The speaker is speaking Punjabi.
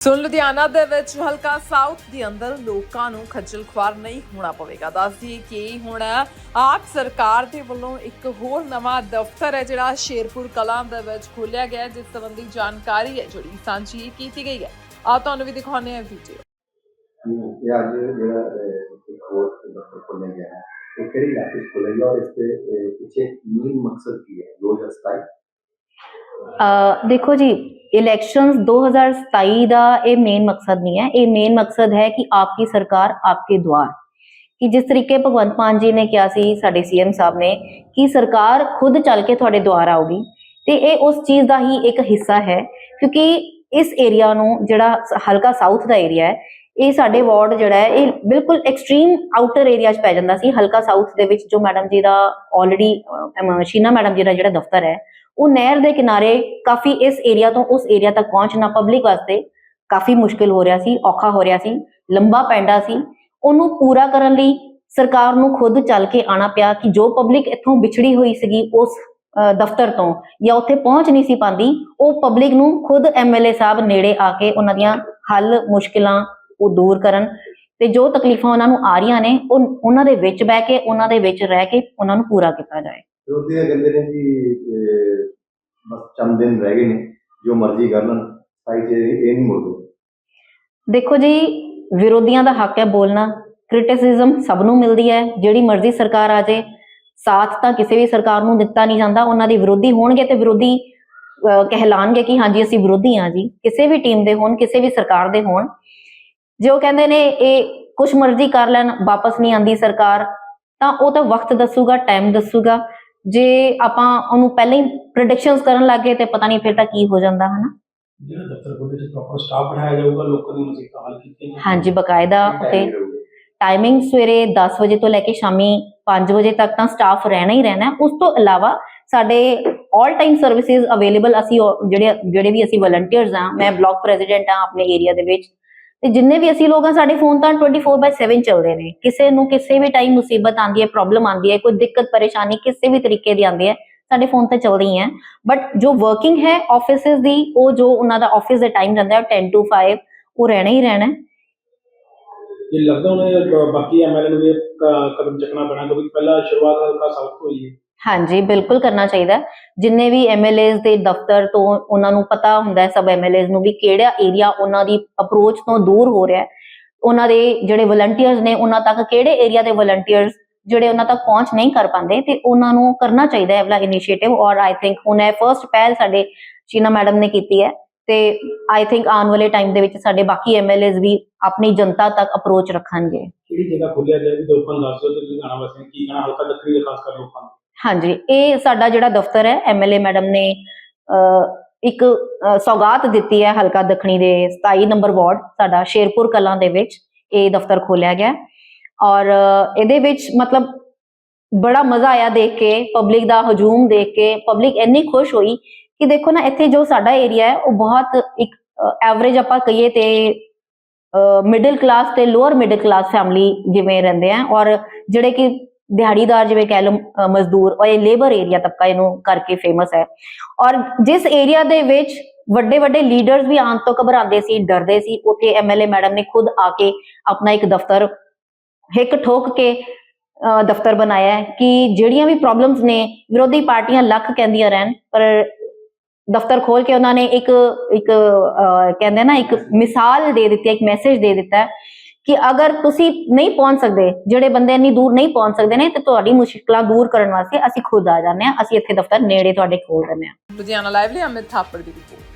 ਸੋ ਲੁਧਿਆਣਾ ਦੇ ਵਿੱਚ ਹਲਕਾ ਸਾਊਥ ਦੇ ਅੰਦਰ ਲੋਕਾਂ ਨੂੰ ਖੱਜਲ ਖੁਆਰ ਨਹੀਂ ਹੋਣਾ ਪਵੇਗਾ। ਦੱਸਦੀ ਕਿ ਹੁਣ ਆਪ ਸਰਕਾਰ ਦੇ ਵੱਲੋਂ ਇੱਕ ਹੋਰ ਨਵਾਂ ਦਫ਼ਤਰ ਹੈ ਜਿਹੜਾ ਸ਼ੇਰਪੁਰ ਕਲਾਂ ਦੇ ਵਿੱਚ ਖੋਲ੍ਹਿਆ ਗਿਆ ਜਿਸ ਸੰਬੰਧੀ ਜਾਣਕਾਰੀ ਹੈ ਜਿਹੜੀ ਸਾਂਝੀ ਕੀਤੀ ਗਈ ਹੈ। ਆ ਤੁਹਾਨੂੰ ਵੀ ਦਿਖਾਉਂਦੇ ਹਾਂ ਵੀਡੀਓ ਇਹ ਅੱਜ ਜਿਹੜਾ ਇੱਕ ਹੋਰ ਦਫ਼ਤਰ ਖੋਲ੍ਹਿਆ ਗਿਆ ਹੈ। ਇਹ ਕਿਹੜੀ 'ਚ ਖੋਲ੍ਹਿਆ ਗਿਆ ਔਰ ਇਸ ਦੇ ਅਹ, ਪਿੱਛੇ ਮੇਨ ਮਕਸਦ ਕੀ ਹੈ? 2027 ਅ ਦੇਖੋ ਜੀ ਇਲੈਕਸ਼ਨਸ 2027 ਦਾ ਇਹ ਮੇਨ ਮਕਸਦ ਨਹੀਂ ਹੈ। ਇਹ ਮੇਨ ਮਕਸਦ ਹੈ ਕਿ ਆਪਕੀ ਸਰਕਾਰ ਆਪਕੇ ਦੁਆਰ। ਕਿ ਜਿਸ ਤਰੀਕੇ ਭਗਵੰਤ ਮਾਨ ਜੀ ਨੇ ਕਿਹਾ ਸੀ, ਸਾਡੇ ਸੀਐਮ ਸਾਹਿਬ ਨੇ, ਕਿ ਸਰਕਾਰ ਖੁਦ ਚੱਲ ਕੇ ਤੁਹਾਡੇ ਦੁਆਰ ਆਊਗੀ। ਤੇ ਇਹ ਉਸ ਚੀਜ਼ ਦਾ ਹੀ ਇੱਕ ਹਿੱਸਾ ਹੈ, ਕਿਉਂਕਿ ਇਸ ਏਰੀਆ ਨੂੰ ਜਿਹੜਾ ਹਲਕਾ ਸਾਊਥ ਦਾ ਏਰੀਆ ਹੈ, ਇਹ ਸਾਡੇ ਵਾਰਡ ਜਿਹੜਾ ਹੈ, ਇਹ ਬਿਲਕੁਲ ਐਕਸਟ੍ਰੀਮ ਆਊਟਰ ਏਰੀਆ 'ਚ ਪੈ ਜਾਂਦਾ ਸੀ। ਹਲਕਾ ਸਾਊਥ ਦੇ ਵਿੱਚ ਜੋ ਮੈਡਮ ਜੀ ਦਾ ਆਲਰੇਡੀ ਸ਼ੀਨਾ ਮੈਡਮ ਜੀ ਦਾ ਜਿਹੜਾ ਦਫ਼ਤਰ ਹੈ ਉਹ ਨਹਿਰ ਦੇ ਕਿਨਾਰੇ ਕਾਫੀ ਇਸ ਏਰੀਆ ਤੋਂ ਉਸ ਏਰੀਆ ਤੱਕ ਪਹੁੰਚਣਾ ਪਬਲਿਕ ਵਾਸਤੇ ਕਾਫੀ ਮੁਸ਼ਕਿਲ ਹੋ ਰਿਹਾ ਸੀ, ਔਖਾ ਹੋ ਰਿਹਾ ਸੀ, ਲੰਬਾ ਪੈਂਡਾ ਸੀ। ਉਹਨੂੰ ਪੂਰਾ ਕਰਨ ਲਈ ਸਰਕਾਰ ਨੂੰ ਖੁਦ ਚੱਲ ਕੇ ਆਣਾ ਪਿਆ ਕਿ ਜੋ ਪਬਲਿਕ ਇੱਥੋਂ ਵਿਛੜੀ ਹੋਈ ਸੀਗੀ ਉਸ ਦਫ਼ਤਰ ਤੋਂ ਜਾਂ ਉੱਥੇ ਪਹੁੰਚ ਨਹੀਂ ਸੀ ਪਾਉਂਦੀ, ਉਹ ਪਬਲਿਕ ਨੂੰ ਖੁਦ ਐਮਐਲਏ ਸਾਹਿਬ ਨੇੜੇ ਆ ਕੇ ਉਹਨਾਂ ਦੀਆਂ ਹੱਲ ਮੁਸ਼ਕਿਲਾਂ ਉਹ ਦੂਰ ਕਰਨ ਤੇ ਜੋ ਤਕਲੀਫਾਂ ਉਹਨਾਂ ਨੂੰ ਆ ਰਹੀਆਂ ਨੇ, ਉਹ, ਉਹਨਾਂ ਦੇ ਵਿੱਚ ਬਹਿ ਕੇ, ਉਹਨਾਂ ਦੇ ਵਿੱਚ ਰਹਿ ਕੇ ਉਹਨਾਂ ਨੂੰ ਪੂਰਾ ਕੀਤਾ ਜਾਏ। ਵਿਰੋਧੀ ਕਹਿੰਦੇ ਨੇ ਕਿ ਬਸ ਚੰਦ ਦਿਨ ਰਹਿ ਗਏ ਨੇ, ਜੋ ਮਰਜ਼ੀ ਕਰ ਲੈਣ, ਸਾਈ ਚ ਇਹ ਨਹੀਂ ਮੁੜਦੇ। ਦੇਖੋ ਜੀ, ਵਿਰੋਧੀਆਂ ਦਾ ਹੱਕ ਹੈ ਬੋਲਣਾ ਕ੍ਰਿਟਿਸਿਜ਼ਮ ਸਭ ਨੂੰ ਮਿਲਦੀ ਹੈ, ਜਿਹੜੀ ਮਰਜ਼ੀ ਸਰਕਾਰ ਆ ਜਾਏ, ਸਾਥ ਤਾਂ ਕਿਸੇ ਵੀ ਸਰਕਾਰ ਨੂੰ ਦਿੱਤਾ ਨਹੀਂ ਜਾਂਦਾ, ਉਹਨਾਂ ਦੇ ਵਿਰੋਧੀ ਹੋਣਗੇ ਤੇ ਵਿਰੋਧੀ ਕਹਿਲਾਣਗੇ ਕਿ ਹਾਂਜੀ, ਅਸੀਂ ਵਿਰੋਧੀ ਹਾਂ ਜੀ, ਕਿਸੇ ਵੀ ਟੀਮ ਦੇ ਹੋਣ, ਕਿਸੇ ਵੀ ਸਰਕਾਰ ਦੇ ਹੋਣ, ਜੇ ਉਹ ਕਹਿੰਦੇ ਨੇ ਇਹ ਕੁਛ ਮਰਜ਼ੀ ਕਰ ਲੈਣ, ਵਾਪਸ ਨਹੀਂ ਆਂਦੀ ਸਰਕਾਰ, ਤਾਂ ਉਹ ਤਾਂ ਵਕਤ ਦੱਸੂਗਾ ਟਾਈਮ ਦੱਸੂਗਾ ਜੇ ਆਪਾਂ ਉਹਨੂੰ ਪਹਿਲਾਂ ਹੀ ਪ੍ਰੈਡਿਕਸ਼ਨਸ ਕਰਨ ਲੱਗੇ ਤੇ ਪਤਾ ਨਹੀਂ ਫਿਰ ਤਾਂ ਕੀ ਹੋ ਜਾਂਦਾ ਹਨਾ ਜਿਹੜਾ ਦਫ਼ਤਰ ਖੋਲ੍ਹੇ ਤੇ ਪ੍ਰੋਪਰ ਸਟਾਫ ਬਿਠਾਇਆ ਜਾਊਗਾ ਲੋਕਾਂ ਦੀ ਮੁਸੀਬਤਾਂ ਹੱਲ ਕੀਤੀਆਂ ਜਾਣਗੀਆਂ। ਹਾਂਜੀ ਬਕਾਇਦਾ ਉੱਤੇ? ਟਾਈਮਿੰਗ ਸਵੇਰੇ 10 ਵਜੇ ਤੋਂ ਲੈ ਕੇ ਸ਼ਾਮੀ 5 ਵਜੇ ਤੱਕ ਤਾਂ ਸਟਾਫ ਰਹਿਣਾ ਹੀ ਰਹਿਣਾ। ਉਸ ਤੋਂ ਇਲਾਵਾ ਸਾਡੇ 올 ਟਾਈਮ ਸਰਵਿਸਿਜ਼ ਅਵੇਲੇਬਲ ਅਸੀਂ ਜਿਹੜੇ ਜਿਹੜੇ ਵੀ ਅਸੀਂ ਵਲੰਟੀਅਰਸ ਆ ਮੈਂ ਬਲਾਕ ਪ੍ਰੈਜ਼ੀਡੈਂਟ ਆ ਆਪਣੇ ਏਰੀਆ ਦੇ ਵਿੱਚ ਤੇ ਜਿੰਨੇ ਵੀ ਅਸੀਂ ਲੋਕ ਆ, ਸਾਡੇ ਫੋਨ ਤਾਂ 24/7 ਚੱਲਦੇ ਨੇ। ਕਿਸੇ ਨੂੰ ਕਿਸੇ ਵੀ ਟਾਈਮ ਮੁਸੀਬਤ ਆਂਦੀ ਹੈ ਪ੍ਰੋਬਲਮ ਆਂਦੀ ਹੈ, ਕੋਈ ਦਿੱਕਤ, ਪਰੇਸ਼ਾਨੀ ਕਿਸੇ ਵੀ ਤਰੀਕੇ ਦੀ ਆਂਦੀ ਹੈ, ਸਾਡੇ ਫੋਨ ਤੇ ਚੱਲਦੀ ਹੀ ਹੈ। ਬਟ ਜੋ ਵਰਕਿੰਗ ਹੈ ਆਫਿਸਿਸ ਦੀ, ਉਹ ਜੋ ਉਹਨਾਂ ਦਾ ਆਫਿਸ ਦਾ ਟਾਈਮ ਰਹਿੰਦਾ ਹੈ 10 to 5 ਉਹ ਰਹਿਣਾ ਹੀ ਰਹਿਣਾ ਹੈ। ਇਹ ਲੱਗਦਾ ਉਹਨੇ ਬ- ਬਾਕੀ ਐਮਐਲਏ ਨੂੰ ਵੀ ਇਹ ਕ- ਕਦਮ ਚੱਕਣਾ ਪੈਣਾ, ਕਿਉਂਕਿ ਪਹਿਲਾਂ ਸ਼ੁਰੂਆਤ ਹਲਕਾ ਸਾਊਥ ਤੋਂ ਹੋਈ ਹੈ। ਹਾਂਜੀ, ਬਿਲਕੁਲ ਕਰਨਾ ਚਾਹੀਦਾ ਹੈ। ਜਿੰਨੇ ਵੀ ਐਮਐਲਏਸ ਦੇ ਦਫ਼ਤਰ ਤੋਂ ਉਹਨਾਂ ਨੂੰ ਪਤਾ ਹੁੰਦਾ ਹੈ ਸਭ ਐਮਐਲਏਸ ਨੂੰ ਵੀ ਕਿਹੜਾ ਏਰੀਆ ਉਹਨਾਂ ਦੀ ਅਪਰੋਚ ਤੋਂ ਦੂਰ ਹੋ ਰਿਹਾ ਹੈ। ਉਹਨਾਂ ਦੇ ਜਿਹੜੇ ਵਲੰਟੀਅਰਸ ਨੇ, ਉਹਨਾਂ ਤੱਕ ਕਿਹੜੇ ਏਰੀਆ ਦੇ ਵਲੰਟੀਅਰਸ ਜਿਹੜੇ ਉਹਨਾਂ ਤੱਕ ਪਹੁੰਚ ਨਹੀਂ ਕਰ ਪਾਉਂਦੇ, ਤੇ ਉਹਨਾਂ ਨੂੰ ਕਰਨਾ ਚਾਹੀਦਾ ਹੈ ਇਹ ਵਾਲਾ ਇਨੀਸ਼ੀਏਟਿਵ ਔਰ ਆਈ ਥਿੰਕ ਹੁਣ ਇਹ ਫਰਸਟ ਪਹਿਲ ਸਾਡੇ ਚੀਨਾ ਮੈਡਮ ਨੇ ਕੀਤੀ ਹੈ, ਤੇ ਆਈ ਥਿੰਕ ਆਉਣ ਵਾਲੇ ਟਾਈਮ ਦੇ ਵਿੱਚ ਸਾਡੇ ਬਾਕੀ ਐਮਐਲਏਸ ਵੀ ਆਪਣੀ ਜਨਤਾ ਤੱਕ ਅਪਰੋਚ ਰੱਖਣਗੇ। ਕਿਹੜੀ ਜਗ੍ਹਾ ਖੋਲਿਆ ਜਾਏ ਤੇ ਲੋਕਾਂ ਨੂੰ ਦੱਸ ਦਿਓ ਤੇ ਲੁਧਿਆਣਾ ਵਾਸੀਆਂ ਨੂੰ ਕੀ ਕਹਿਣਾ, ਹਲਕਾ ਦੱਖਣੀ ਦੇ ਖਾਸ ਕਰ ਲੋਕਾਂ ਨੂੰ? ਹਾਂਜੀ, ਇਹ ਸਾਡਾ ਜਿਹੜਾ ਦਫ਼ਤਰ ਹੈ ਐਮਐਲਏ ਮੈਡਮ ਨੇ ਇੱਕ ਸੌਗਾਤ ਦਿੱਤੀ ਹੈ ਹਲਕਾ ਦੱਖਣੀ ਦੇ 27 ਨੰਬਰ ਵਾਰਡ, ਸਾਡਾ ਸ਼ੇਰਪੁਰ ਕਲਾਂ ਦੇ ਵਿੱਚ ਇਹ ਦਫ਼ਤਰ ਖੋਲਿਆ ਗਿਆ ਔਰ, ਇਹਦੇ ਵਿੱਚ ਮਤਲਬ ਬੜਾ ਮਜ਼ਾ ਆਇਆ ਦੇਖ ਕੇ ਪਬਲਿਕ ਦਾ ਹਜੂਮ ਦੇਖ ਕੇ ਪਬਲਿਕ ਇੰਨੀ ਖੁਸ਼ ਹੋਈ ਕਿ ਦੇਖੋ ਨਾ, ਇੱਥੇ ਜੋ ਸਾਡਾ ਏਰੀਆ ਹੈ, ਉਹ ਬਹੁਤ ਇੱਕ ਐਵਰੇਜ ਆਪਾਂ ਕਹੀਏ ਤੇ ਮਿਡਲ ਕਲਾਸ ਤੇ ਲੋਅਰ ਮਿਡਲ ਕਲਾਸ ਫੈਮਿਲੀ ਜਿਵੇਂ ਰਹਿੰਦੇ ਆ। ਔਰ ਜਿਹੜੇ ਕਿ ਦਿਹਾੜੀਦਾਰ ਜਿਵੇਂ ਕਹਿ ਲਓ ਮਜ਼ਦੂਰ ਔਰ ਇਹ ਲੇਬਰ ਏਰੀਆ ਤਬਕਾ ਇਹਨੂੰ ਕਰਕੇ ਫੇਮਸ ਹੈ। ਔਰ ਜਿਸ ਏਰੀਆ ਦੇ ਵਿੱਚ ਵੱਡੇ ਵੱਡੇ ਲੀਡਰਸ ਵੀ ਆਉਣ ਤੋਂ ਘਬਰਾਉਂਦੇ ਸੀ, ਡਰਦੇ ਸੀ, ਉੱਥੇ ਐਮਐਲਏ ਮੈਡਮ ਨੇ ਖੁਦ ਆ ਕੇ ਆਪਣਾ ਇੱਕ ਦਫ਼ਤਰ ਹਿੱਕ ਠੋਕ ਕੇ ਦਫ਼ਤਰ ਬਣਾਇਆ ਹੈ ਕਿ ਜਿਹੜੀਆਂ ਵੀ ਪ੍ਰੋਬਲਮਸ ਨੇ, ਵਿਰੋਧੀ ਪਾਰਟੀਆਂ ਲੱਖ ਕਹਿੰਦੀਆਂ ਰਹਿਣ, ਪਰ ਦਫ਼ਤਰ ਖੋਲ ਕੇ ਉਹਨਾਂ ਨੇ ਇੱਕ ਇੱਕ ਕਹਿੰਦੇ ਨਾ, ਇੱਕ ਮਿਸਾਲ ਦੇ ਦਿੱਤੀ, ਇੱਕ ਮੈਸੇਜ ਦੇ ਦਿੱਤਾ ਕਿ ਅਗਰ ਤੁਸੀਂ ਨਹੀਂ ਪਹੁੰਚ ਸਕਦੇ, ਜਿਹੜੇ ਬੰਦੇ ਇੰਨੀ ਦੂਰ ਨਹੀਂ ਪਹੁੰਚ ਸਕਦੇ ਨੇ, ਤੇ ਤੁਹਾਡੀ ਮੁਸ਼ਕਲਾਂ ਦੂਰ ਕਰਨ ਵਾਸਤੇ ਅਸੀਂ ਖੁਦ ਆ ਜਾਂਦੇ ਹਾਂ, ਅਸੀਂ ਇੱਥੇ ਦਫ਼ਤਰ ਨੇੜੇ ਤੁਹਾਡੇ ਖੋਲ ਦਿੰਦੇ ਹਾਂ। ਲੁਧਿਆਣਾ ਲਾਈਵ ਲਈ ਅਮਿਤ ਥਾਪੜ ਦੀ ਰਿਪੋਰਟ